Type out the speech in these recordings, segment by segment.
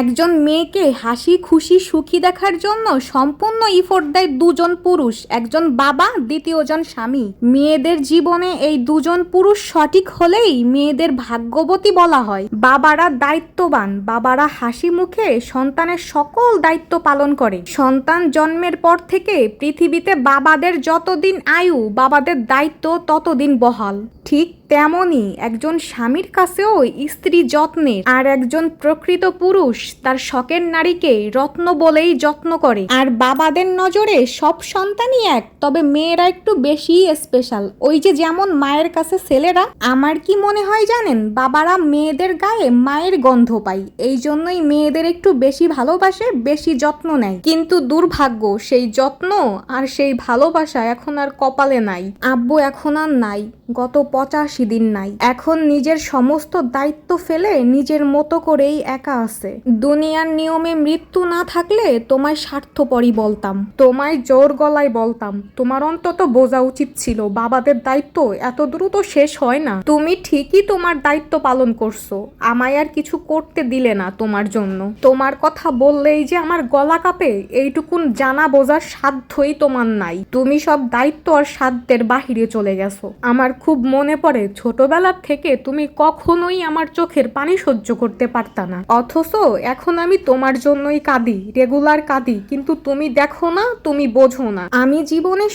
একজন মেয়েকে হাসি, খুশি, সুখী দেখার জন্য সম্পূর্ণ ইফোর্ট দেয় দুজন পুরুষ, একজন বাবা দ্বিতীয়জন স্বামী। মেয়েদের জীবনে এই দুজন পুরুষ সঠিক হলেই মেয়েদের ভাগ্যবতী বলা হয়। বাবারা দায়িত্ববান, বাবারা হাসি মুখে সন্তানের সকল দায়িত্ব পালন করে। সন্তান জন্মের পর থেকে পৃথিবীতে বাবাদের যতদিন আয়ু, বাবাদের দায়িত্ব ততদিন বহাল। ঠিক তেমনই একজন স্বামীর কাছেও স্ত্রী যত্নের আর একজন প্রকৃত পুরুষ তার শখের নারীকে রত্ন বলেই যত্ন করে। আর বাবাদের নজরে সব সন্তানই এক, তবে মেয়েরা একটু বেশি স্পেশাল ওই যে যেমন মায়ের কাছে ছেলেরা, আমার কি মনে হয় জানেন? বাবারা মেয়েদের গায়ে মায়ের গন্ধ পায়, এই জন্যই মেয়েদের একটু বেশি ভালোবাসে, বেশি যত্ন নেয়। কিন্তু দুর্ভাগ্য, সেই যত্ন আর সেই ভালোবাসা এখন আর কপালে নাই, আব্বু এখন আর নাই। গত পঁচাশি দিন নাই। এখন নিজের সমস্ত দায়িত্ব ফেলে নিজের মতো করেই একা আছে। দুনিয়ার নিয়মে মৃত্যু না থাকলে তোমায় স্বার্থপরই বলতাম, তোমায় জোর গলায় বলতাম। তোমার অন্তত বোঝা উচিত ছিল, বাবাদের দায়িত্ব এত দ্রুত শেষ হয় না। তুমি ঠিকই তোমার দায়িত্ব পালন করছ, আমায় আর কিছু করতে দিলে না তোমার জন্য। তোমার কথা বললেই যে আমার গলা কাঁপে, এইটুকুন জানা বোঝার সাধ্যই তোমার নাই। তুমি সব দায়িত্ব আর সাধ্যের বাহিরে চলে গেছো। আমার খুব মনে পড়ে ছোটবেলার থেকে তুমি কখনোই আমার চোখের পানি সহ্য করতে পারতা না। অথচ এখন আমি তোমার জন্যই কাঁদি, রেগুলার কাঁদি, কিন্তু তুমি দেখো না, তুমি বোঝো না। আমি জীবনে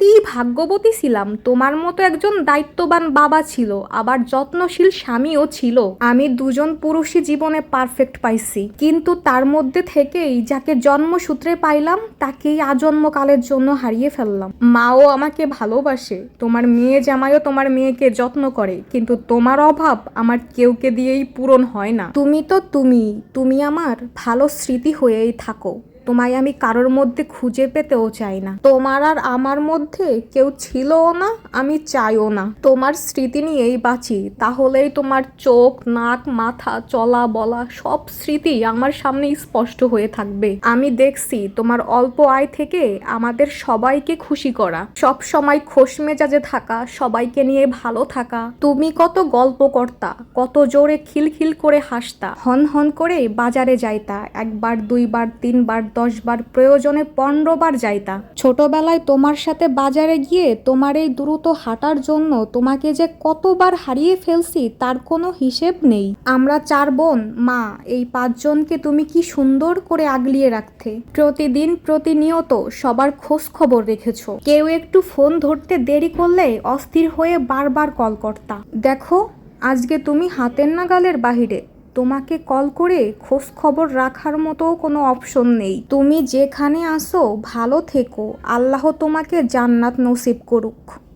সত্যিই ভাগ্যবতী ছিলাম। তোমার মতো একজন দায়িত্ববান বাবা ছিল, আবার যত্নশীল স্বামীও ছিল। আমি দুজন পুরুষই জীবনে পারফেক্ট পাইছি। কিন্তু তার মধ্যে থেকেই যাকে জন্মসূত্রে পাইলাম, তাকেই আজন্মকালের জন্য হারিয়ে ফেললাম। মাও আমাকে ভালোবাসে। তোমার মেয়ে জামাইও তোমার মেয়েকে যত্ন করে। কিন্তু তোমার অভাব আমার কেউকে দিয়েই পূরণ হয় না। তুমি তো তুমি তুমি আমার ভালো স্মৃতি হয়েই থাকো। তোমায় আমি কারোর মধ্যে খুঁজে পেতেও চাই না। তোমার আর আমার মধ্যে কেউ ছিলও না, আমি চাইও না। তোমার স্মৃতি নিয়েই বাঁচি, তাহলেই তোমার চোখ, নাক, মাথা, চলা, বলা সব স্মৃতি আমার সামনে স্পষ্ট হয়ে থাকবে। আমি দেখছি তোমার অল্প আয় থেকে আমাদের সবাইকে খুশি করা। সব সময় খোশ মেজাজে থাকা, সবাইকে নিয়ে ভালো থাকা। তুমি কত গল্প করতা কত জোরে খিলখিল করে হাসতা। হন হন করে বাজারে যাইতা, একবার, দুইবার, তিনবার দশবার প্রয়োজনে পনেরো বার যাইতা। ছোটবেলায় তোমার সাথে বাজারে গিয়ে তোমার এই দ্রুত হাঁটার জন্য তোমাকে যে কতবার হারিয়ে ফেলছি তার কোনো হিসেব নেই। আমরা চার বোন, মা, এই পাঁচজনকে তুমি কি সুন্দর করে আগলিয়ে রাখতে? প্রতিদিন প্রতিনিয়ত সবার খোঁজ খবর রেখেছো। কেউ একটু ফোন ধরতে দেরি করলে অস্থির হয়ে বারবার কল করতা। দেখো, আজকে তুমি হাতের নাগালের বাহিরে। তোমাকে কল করে খোঁজ খবর রাখার মতো কোনো অপশন নেই। তুমি যেখানে আসো ভালো থেকো। আল্লাহ তোমাকে জান্নাত নসিব করুক।